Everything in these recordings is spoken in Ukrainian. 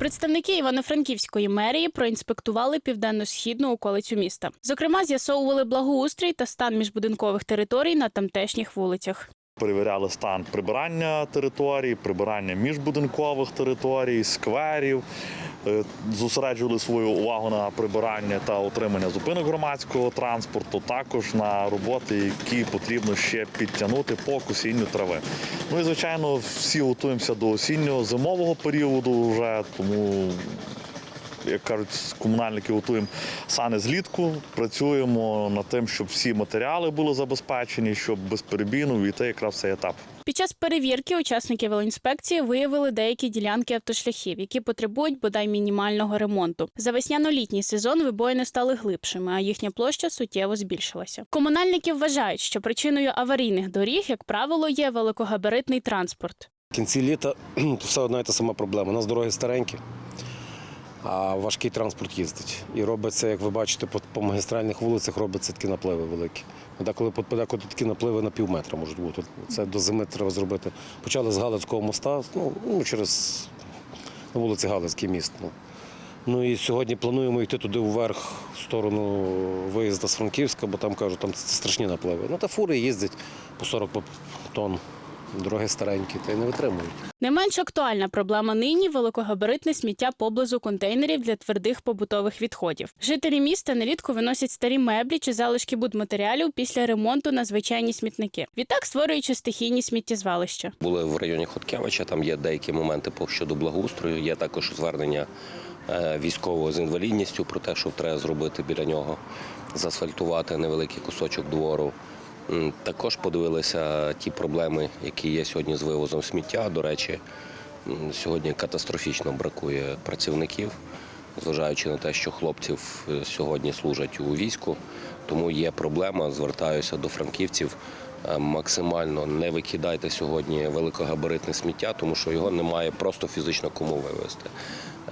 Представники Івано-Франківської мерії проінспектували південно-східну околицю міста. Зокрема, з'ясовували благоустрій та стан міжбудинкових територій на тамтешніх вулицях. Перевіряли стан прибирання територій, прибирання міжбудинкових територій, скверів. Е, Зосереджували свою увагу на прибирання та утримання зупинок громадського транспорту, також на роботи, які потрібно ще підтягнути по косінню трави. Ну і звичайно, всі готуємося до осіннього зимового періоду вже, тому як кажуть, комунальники готуємо сани злітку, працюємо над тим, щоб всі матеріали були забезпечені, щоб безперебійно війти якраз цей етап. Під час перевірки учасники велоінспекції виявили деякі ділянки автошляхів, які потребують бодай мінімального ремонту. За весняно-літній сезон вибоїни стали глибшими, а їхня площа суттєво збільшилася. Комунальники вважають, що причиною аварійних доріг, як правило, є великогабаритний транспорт. В кінці літа все одна і та сама проблема. У нас дороги старенькі, а важкий транспорт їздить. І робиться, як ви бачите, по, по магістральних вулицях робляться такі напливи великі. Деколи, подекуди такі напливи на пів метра можуть бути. Це до зими треба зробити. Почали з Галицького моста, ну, ну через на вулиці Галицький міст. Ну. Ну і сьогодні плануємо йти туди вверх, в сторону виїзду з Франківська, бо там кажуть, там страшні напливи. Ну та фури їздять по 40 тонн. Дороги старенькі, та й не витримують. Не менш актуальна проблема нині великогабаритне сміття поблизу контейнерів для твердих побутових відходів. Жителі міста нерідко виносять старі меблі чи залишки будматеріалів після ремонту на звичайні смітники. Відтак створюючи стихійні сміттєзвалища. Були в районі Хоткевича, там є деякі моменти по щодо благоустрою. Є також звернення е, військового з інвалідністю про те, що треба зробити біля нього, заасфальтувати невеликий кусочок двору. Також подивилися ті проблеми, які є сьогодні з вивозом сміття. До речі, сьогодні катастрофічно бракує працівників, зважаючи на те, що хлопців е, сьогодні служать у війську. Тому є проблема. Звертаюся до франківців. Е, Максимально не викидайте сьогодні великогабаритне сміття, тому що його немає просто фізично кому вивезти.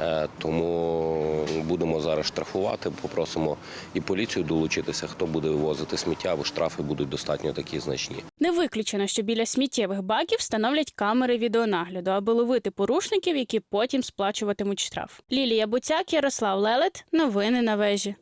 Е, Тому будемо зараз штрафувати. Попросимо і поліцію долучитися, хто буде вивозити сміття, бо штрафи будуть достатньо такі значні. Не виключено, що біля сміттєвих баків встановлять камери відеонагляду, аби ловити порушників, які потім сплачуватимуть штраф. Лілія Буцяк, Ярослав Лелет. Новини на вежі.